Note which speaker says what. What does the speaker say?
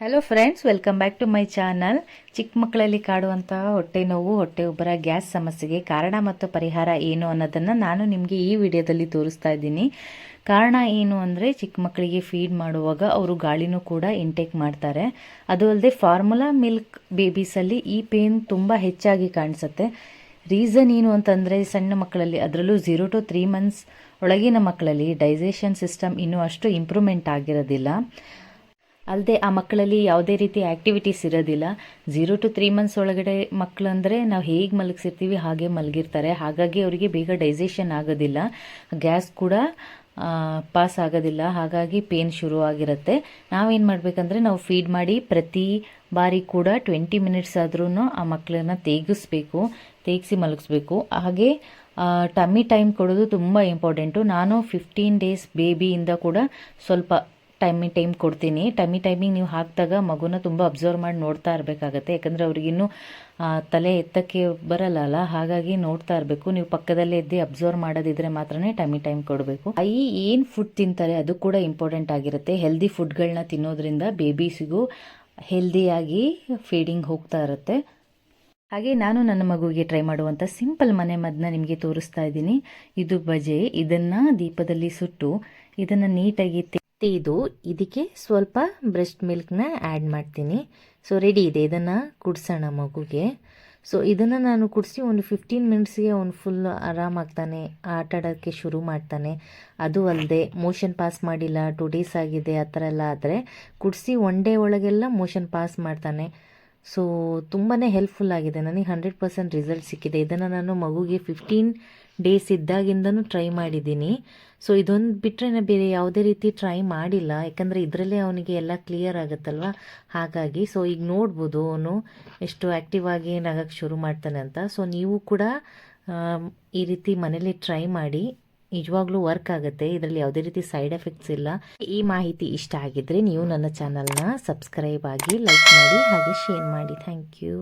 Speaker 1: Hello friends welcome back to my channel ಚಿಕ್ಕ ಮಕ್ಕಳಲ್ಲಿ ಕಾಡುವಂತಹ ಹೊಟ್ಟೆ ನೋವು, ಹೊಟ್ಟೆ ಉಬ್ಬರ, ಗ್ಯಾಸ್ ಸಮಸ್ಯೆಗೆ ಕಾರಣ ಮತ್ತು ಪರಿಹಾರ ಏನು ಅನ್ನೋದನ್ನು ನಾನು ನಿಮಗೆ ಈ ವಿಡಿಯೋದಲ್ಲಿ ತೋರಿಸ್ತಾ ಇದ್ದೀನಿ. ಕಾರಣ ಏನು ಅಂದರೆ ಚಿಕ್ಕ ಮಕ್ಕಳಿಗೆ ಫೀಡ್ ಮಾಡುವಾಗ ಅವರು ಗಾಳಿನೂ ಕೂಡ ಇಂಟೇಕ್ ಮಾಡ್ತಾರೆ. ಅದು ಅಲ್ಲದೆ ಫಾರ್ಮುಲಾ ಮಿಲ್ಕ್ ಬೇಬೀಸಲ್ಲಿ ಈ ಪೇನ್ ತುಂಬ ಹೆಚ್ಚಾಗಿ ಕಾಣಿಸುತ್ತೆ. ರೀಸನ್ ಏನು ಅಂತಂದರೆ ಸಣ್ಣ ಮಕ್ಕಳಲ್ಲಿ ಅದರಲ್ಲೂ ಝೀರೋ ಟು ತ್ರೀ ಮಂತ್ಸ್ ಒಳಗಿನ ಮಕ್ಕಳಲ್ಲಿ ಡೈಜೆಷನ್ ಸಿಸ್ಟಮ್ ಇನ್ನೂ ಅಷ್ಟು ಇಂಪ್ರೂವ್ಮೆಂಟ್ ಆಗಿರೋದಿಲ್ಲ. ಅಲ್ಲದೆ ಆ ಮಕ್ಕಳಲ್ಲಿ ಯಾವುದೇ ರೀತಿ ಆ್ಯಕ್ಟಿವಿಟೀಸ್ ಇರೋದಿಲ್ಲ. ಝೀರೋ ಟು ತ್ರೀ ಮಂತ್ಸ್ ಒಳಗಡೆ ಮಕ್ಕಳು ಅಂದರೆ ನಾವು ಹೇಗೆ ಮಲಗಿಸಿರ್ತೀವಿ, ಹಾಗೆ ಮಲಗಿರ್ತಾರೆ. ಹಾಗಾಗಿ ಅವರಿಗೆ ಬೇಗ ಡೈಜೆಷನ್ ಆಗೋದಿಲ್ಲ. ಗ್ಯಾಸ್ ಕೂಡ ಪಾಸ್ ಆಗೋದಿಲ್ಲ. ಹಾಗಾಗಿ ಪೇನ್ ಶುರು ಆಗಿರುತ್ತೆ. ನಾವೇನು ಮಾಡಬೇಕಂದ್ರೆ ನಾವು ಫೀಡ್ ಮಾಡಿ ಪ್ರತಿ ಬಾರಿ ಕೂಡ ಟ್ವೆಂಟಿ ಮಿನಿಟ್ಸ್ ಆದ್ರೂ ಆ ಮಕ್ಕಳನ್ನ ತೇಗಿಸ್ಬೇಕು, ತೇಗಿಸಿ ಮಲಗಿಸ್ಬೇಕು. ಹಾಗೆ ಟಮ್ಮಿ ಟೈಮ್ ಕೊಡೋದು ತುಂಬ ಇಂಪಾರ್ಟೆಂಟು ನಾನು ಫಿಫ್ಟೀನ್ ಡೇಸ್ ಬೇಬಿಯಿಂದ ಕೂಡ ಸ್ವಲ್ಪ ಟೈಮಿ ಟೈಮ್ ಕೊಡ್ತೀನಿ. ಟೈಮಿ, ಟೈಮಿಗೆ ನೀವು ಹಾಕಿದಾಗ ಮಗುನ ತುಂಬ ಅಬ್ಸರ್ವ್ ಮಾಡಿ ನೋಡ್ತಾ ಇರಬೇಕಾಗತ್ತೆ. ಯಾಕಂದರೆ ಅವ್ರಿಗಿನ್ನೂ ತಲೆ ಎತ್ತಕ್ಕೆ ಬರಲ್ಲ ಹಾಗಾಗಿ ನೋಡ್ತಾ ಇರಬೇಕು. ನೀವು ಪಕ್ಕದಲ್ಲೇ ಇದ್ದು ಅಬ್ಸರ್ವ್ ಮಾಡೋದಿದ್ರೆ ಮಾತ್ರನೇ ಟೈಮಿ, ಟೈಮ್ ಕೊಡಬೇಕು. ಐ, ಏನು ಫುಡ್ ತಿಂತಾರೆ? ಅದು ಕೂಡ ಇಂಪಾರ್ಟೆಂಟ್ ಆಗಿರುತ್ತೆ. ಹೆಲ್ದಿ ಫುಡ್ಗಳನ್ನ ತಿನ್ನೋದ್ರಿಂದ ಬೇಬೀಸಿಗೂ ಹೆಲ್ದಿಯಾಗಿ ಫೀಡಿಂಗ್ ಹೋಗ್ತಾ ಇರುತ್ತೆ. ಹಾಗೆ ನಾನು ನನ್ನ ಮಗುವಿಗೆ ಟ್ರೈ ಮಾಡುವಂಥ ಸಿಂಪಲ್ ಮನೆ ಮದ್ದನ್ನ ನಿಮಗೆ ತೋರಿಸ್ತಾ ಇದ್ದೀನಿ. ಇದು ಬಜೆ. ಇದನ್ನು ದೀಪದಲ್ಲಿ ಸುಟ್ಟು, ಇದನ್ನು ನೀಟಾಗಿ ತೆಗೆದು ಇದಕ್ಕೆ ಸ್ವಲ್ಪ ಬ್ರೆಸ್ಟ್ ಮಿಲ್ಕ್ನ ಆ್ಯಡ್ ಮಾಡ್ತೀನಿ. ಸೊ ರೆಡಿ ಇದೆ. ಇದನ್ನು ಕುಡಿಸೋಣ ಮಗುಗೆ. ಸೊ ಇದನ್ನು ನಾನು ಕುಡಿಸಿ ಒಂದು ಫಿಫ್ಟೀನ್ ಮಿನಿಟ್ಸ್ಗೆ ಒಂದು ಫುಲ್ ಆರಾಮಾಗ್ತಾನೆ. ಆಟ ಆಡೋಕ್ಕೆ ಶುರು ಮಾಡ್ತಾನೆ. ಅದು ಅಲ್ಲದೆ ಮೋಷನ್ ಪಾಸ್ ಮಾಡಿಲ್ಲ ಟು ಡೇಸ್ ಆಗಿದೆ, ಆ ಥರ ಎಲ್ಲ ಆದರೆ ಕುಡಿಸಿ ಒನ್ ಡೇ ಒಳಗೆಲ್ಲ ಮೋಷನ್ ಪಾಸ್ ಮಾಡ್ತಾನೆ. ಸೊ ತುಂಬಾ ಹೆಲ್ಪ್ಫುಲ್ ಆಗಿದೆ. ನನಗೆ ಹಂಡ್ರೆಡ್ ಪರ್ಸೆಂಟ್ ರಿಸಲ್ಟ್ ಸಿಕ್ಕಿದೆ. ಇದನ್ನು ನಾನು ಮಗುಗೆ ಫಿಫ್ಟೀನ್ ಡೇಸ್ ಇದ್ದಾಗಿಂದನೂ ಟ್ರೈ ಮಾಡಿದ್ದೀನಿ. ಸೊ ಇದೊಂದು ಬಿಟ್ಟರೆ ಬೇರೆ ಯಾವುದೇ ರೀತಿ ಟ್ರೈ ಮಾಡಿಲ್ಲ. ಯಾಕಂದರೆ ಇದರಲ್ಲೇ ಅವನಿಗೆ ಎಲ್ಲ ಕ್ಲಿಯರ್ ಆಗುತ್ತಲ್ವ? ಹಾಗಾಗಿ ಸೊ ಈಗ ನೋಡ್ಬೋದು ಅವನು ಎಷ್ಟು ಆ್ಯಕ್ಟಿವ್ ಆಗಿ ನಗಕ್ಕೆ ಶುರು ಮಾಡ್ತಾನೆ ಅಂತ. ಸೊ ನೀವು ಕೂಡ ಈ ರೀತಿ ಮನೇಲಿ ಟ್ರೈ ಮಾಡಿ. ನಿಜವಾಗ್ಲೂ ವರ್ಕ್ ಆಗುತ್ತೆ. ಇದರಲ್ಲಿ ಯಾವುದೇ ರೀತಿ ಸೈಡ್ ಎಫೆಕ್ಟ್ಸ್ ಇಲ್ಲ. ಈ ಮಾಹಿತಿ ಇಷ್ಟ ಆಗಿದ್ರೆ ನೀವು ನನ್ನ ಚಾನಲ್ನ ಸಬ್ಸ್ಕ್ರೈಬ್ ಆಗಿ ಲೈಕ್ ಮಾಡಿ ಹಾಗೆ ಶೇರ್ ಮಾಡಿ. Thank you